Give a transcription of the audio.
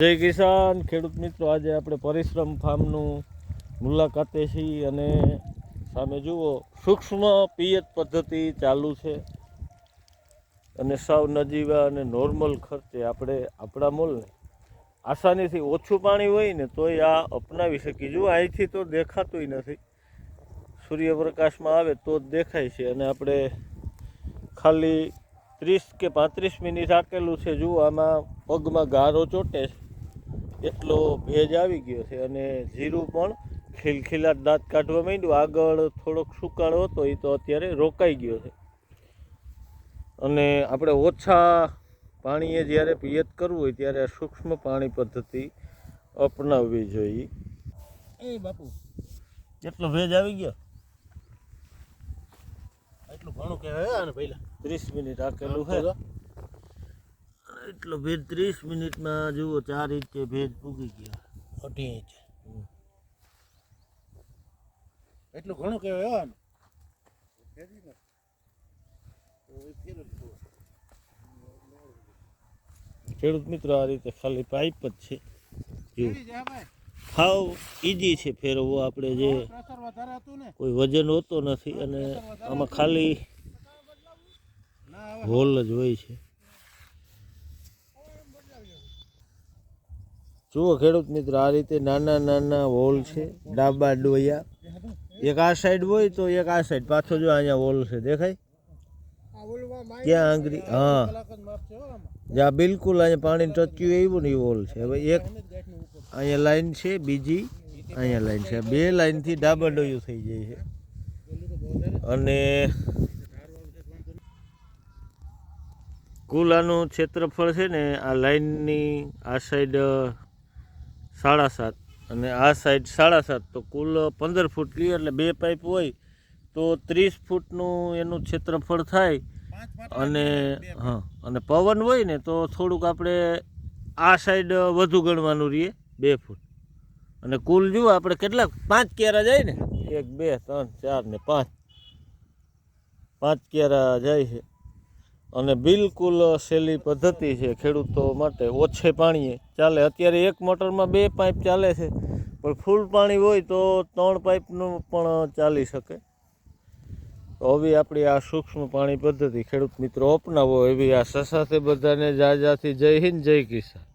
જય કિસાન. ખેડૂત મિત્રો, આજે આપણે પરિશ્રમ ફાર્મનું મુલાકાતે છીએ અને સામે જુઓ, સૂક્ષ્મ પિયત પદ્ધતિ ચાલુ છે અને સાવ નજીવા અને નોર્મલ ખર્ચે આપણે આપણા મોલને આસાનીથી ઓછું પાણી હોય ને તોય આ અપનાવી શકીએ. જુઓ, અહીંથી તો દેખાતુંય નથી. સૂર્યપ્રકાશમાં આવે તો જ દેખાય છે અને આપણે ખાલી ત્રીસ કે પાંત્રીસ મિનિટ રાખેલું છે. જુઓ, આમાં પગમાં ગારો ચોટે છે. એટલો ભેજ આવી ગયો છે અને જીરું પણ ખીલખીલાટ દાંત કાઢવા માંડ્યું. આગળ થોડોક સુકાળો હતો, એ તો અત્યારે રોકાઈ ગયો છે. અને આપણે ઓછા પાણીએ જ્યારે પિયત કરવું હોય ત્યારે સૂક્ષ્મ પાણી પદ્ધતિ અપનાવવી જોઈએ. એ બાપુ કેટલો ભેજ આવી ગયો? એટલું ઘણું કહેવાય ને પહેલા ત્રીસ મિનિટ રાખેલું છે. એટલો ભેજ ત્રીસ મિનિટમાં જુઓ ચાર ઇંચે ભેજ પૂગી ગયો. અઢી ઇંચ. એટલું ઘણું કહેવાય ખેડૂત મિત્રો આ રીતે ખાલી પાઇપ જ છે. જુઓ હાવ ઈજી છે ફેરવવો. આપણે જે કોઈ વજન હોતો નથી અને આમાં ખાલી હોલ જ હોય છે. જુઓ ખેડૂત મિત્ર, આ રીતે નાના નાના હોલ છે, ડાબા ડોયા. એક આ સાઈડ હોય તો એક આ સાઈડ પાછો જો અહીંયા હોલ છે, દેખાય? ક્યાં આંગળી? હા. જ્યાં બિલકુલ અહીંયા પાણી ટચ્યું એવું ને એ હોલ છે. હવે એક અહીંયા લાઈન છે, બીજી અહીંયા લાઈન છે. બે લાઈનથી ડાબા ડોયું થઈ જાય છે. અને કુલ આનું ક્ષેત્રફળ છે ને, આ લાઈનની, આ સાઈડ સાડા સાત. અને આ સાઈડ સાડા સાત તો કુલ પંદર ફૂટ લઈએ એટલે બે પાઇપ હોય તો ત્રીસ ફૂટનું એનું ક્ષેત્રફળ થાય. અને હા, અને પવન હોય ને તો થોડુંક આપણે આ સાઈડ વધુ ગણવાનું રહીએ, બે ફૂટ. અને કુલ જુઓ, આપણે કેટલા? પાંચ કેરા જાય ને? એક, બે, ત્રણ, ચાર ને પાંચ. પાંચ કેરા જાય છે. અને બિલકુલ સહેલી પદ્ધતિ છે ખેડૂતો માટે ઓછે પાણીએ. ચાલે, અત્યારે એક મોટરમાં બે પાઇપ ચાલે છે, પણ ફૂલ પાણી હોય તો ત્રણ પાઇપનું પણ ચાલી શકે. તો હવે આપણી આ સૂક્ષ્મ પાણી પદ્ધતિ ખેડૂત મિત્રો અપનાવો એવી આ સાથે બધાને જાજાથી જય હિન્દ, જય કિસાન.